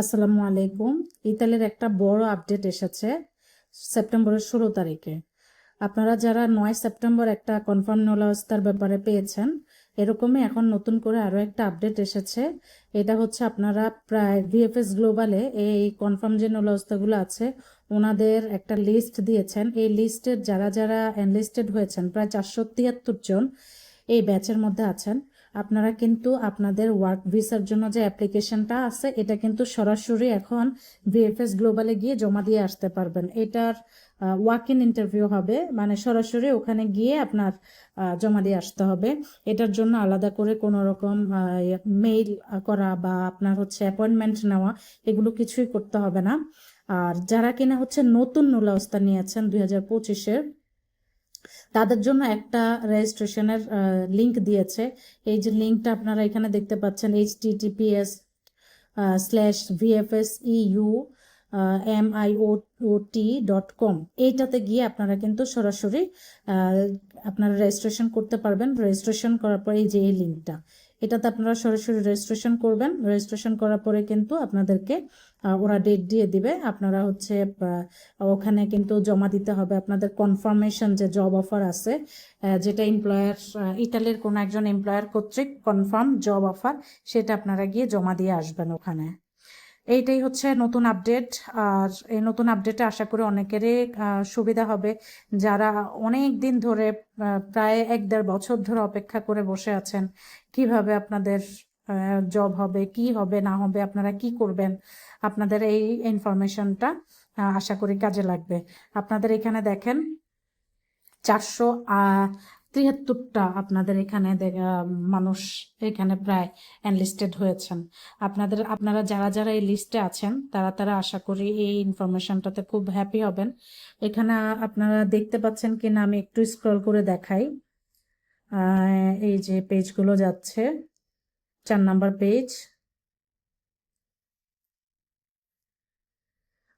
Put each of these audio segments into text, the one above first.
আসসালামু আলাইকুম। ইতালির একটা বড় আপডেট এসেছে সেপ্টেম্বরের ষোলো তারিখে। আপনারা যারা নয় সেপ্টেম্বর একটা কনফার্ম নলাবস্থার ব্যাপারে পেয়েছেন, এরকমই এখন নতুন করে আরও একটা আপডেট এসেছে। এটা হচ্ছে আপনারা প্রায় ভিএফএস গ্লোবালে এই কনফার্ম যে নলাবস্থাগুলো আছে, ওনাদের একটা লিস্ট দিয়েছেন। এই লিস্টের যারা যারা এনলিস্টেড হয়েছেন, প্রায় চারশো তিয়াত্তর জন এই ব্যাচের মধ্যে আছেন। আপনারা কিন্তু আপনাদের ওয়ার্ক ভিসার জন্য যে অ্যাপ্লিকেশনটা আছে, এটা কিন্তু সরাসরি এখন ভিএফএস গ্লোবালে গিয়ে জমা দিয়ে আসতে পারবেন। এটার ওয়াক ইন ইন্টারভিউ হবে মানে সরাসরি ওখানে গিয়ে আপনার জমা দিয়ে আসতে হবে। এটার জন্য আলাদা করে কোনো রকম মেইল করা বা আপনার হচ্ছে অ্যাপয়েন্টমেন্ট নেওয়া, এগুলো কিছুই করতে হবে না। আর যারা কিনা হচ্ছে নতুন নুলাবস্থা নিয়েছেন দুই হাজার পঁচিশের তাদের জন্য একটা রেজিস্ট্রেশনের লিঙ্ক দিয়েছে। এই যে লিঙ্কটা আপনারা এখানে দেখতে পাচ্ছেন H TTPS slash VFS U M I O T dot com এইটাতে গিয়ে আপনারা কিন্তু সরাসরি আপনারা রেজিস্ট্রেশন করতে পারবেন। রেজিস্ট্রেশন করার পর এই যে এই লিঙ্কটা এটাতে আপনারা সরাসরি রেজিস্ট্রেশন করবেন। রেজিস্ট্রেশন করার পরে কিন্তু আপনাদেরকে ওরা ডেট দিয়ে দিবে। আপনারা হচ্ছে ওখানে কিন্তু জমা দিতে হবে। আপনাদের কনফার্মেশন যে জব অফার আছে যেটা এমপ্লয়ার ইটালির কোনো একজন এমপ্লয়ার কর্তৃক কনফার্ম জব অফার সেটা আপনারা গিয়ে জমা দিয়ে আসবেন ওখানে। এইটাই হচ্ছে নতুন আপডেট আর এই নতুন আপডেটে আশা করি অনেকেরই সুবিধা হবে। যারা অনেক দিন ধরে প্রায় এক দেড় বছর ধরে অপেক্ষা করে বসে আছেন, কীভাবে আপনাদের জব হবে, কি হবে, না হবে, আপনারা কি করবেন, আপনাদের এই ইনফরমেশনটা আশা করি কাজে লাগবে। আপনাদের এখানে দেখেন, চারশো তিয়াত্তরটা আপনাদের এখানে মানুষ এখানে প্রায় এনলিস্টেড হয়েছেন। আপনাদের, আপনারা যারা যারা এই লিস্টে আছেন, তারা তারা আশা করি এই ইনফরমেশনটাতে খুব হ্যাপি হবেন। এখানে আপনারা দেখতে পাচ্ছেন কিনা আমি একটু স্ক্রল করে দেখাই। এই যে পেজগুলো যাচ্ছে, চার নাম্বার পেজ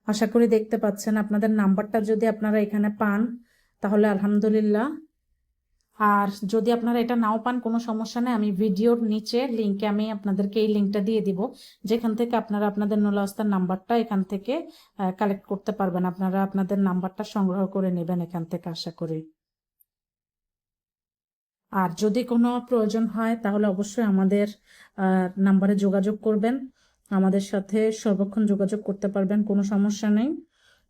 আশা করি দেখতে পাচ্ছেন, আপনাদের নাম্বারটা যদি আপনারা এখানে পান, তাহলে আলহামদুলিল্লাহ। আর যদি আপনারা এটা নাও পান, কোনো সমস্যা নেই। আমি ভিডিওর নিচে লিঙ্কে আমি আপনাদেরকে এই লিঙ্কটা দিয়ে দিব। যেখান থেকে আপনারা আপনাদের নোলাস্তার নাম্বারটা এখান থেকে কালেক্ট করতে পারবেন। আপনারা আপনাদের নাম্বারটা সংগ্রহ করে নেবেন এখান থেকে, আশা করি। আর যদি কোনো প্রয়োজন হয়, তাহলে অবশ্যই আমাদের নাম্বারে যোগাযোগ করবেন। আমাদের সাথে সর্বক্ষণ যোগাযোগ করতে পারবেন, কোনো সমস্যা নেই।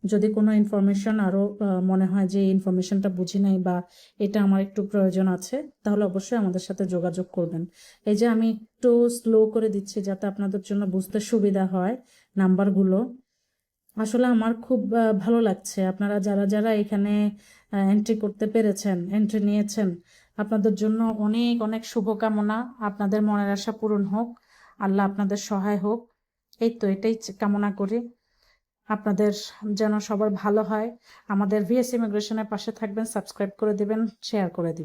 যদি কোনো ইনফরমেশন আরও মনে হয় যে এই ইনফরমেশনটা বুঝি নাই বা এটা আমার একটু প্রয়োজন আছে, তাহলে অবশ্যই আমাদের সাথে যোগাযোগ করবেন। এই যে আমি একটু স্লো করে দিচ্ছি যাতে আপনাদের জন্য বুঝতে সুবিধা হয় নাম্বারগুলো। আসলে আমার খুব ভালো লাগছে। আপনারা যারা যারা এখানে এন্ট্রি করতে পেরেছেন এন্ট্রি নিয়েছেন, আপনাদের জন্য অনেক অনেক শুভকামনা। আপনাদের মনের আশা পূরণ হোক। আল্লাহ আপনাদের সহায় হোক। এই তো এটাই কামনা করি। আপনাদের যেন সবার ভালো হয়। আমাদের ভিএস ইমিগ্রেশনের পাশে থাকবেন সাবস্ক্রাইব করে দেবেন শেয়ার করে দিবেন।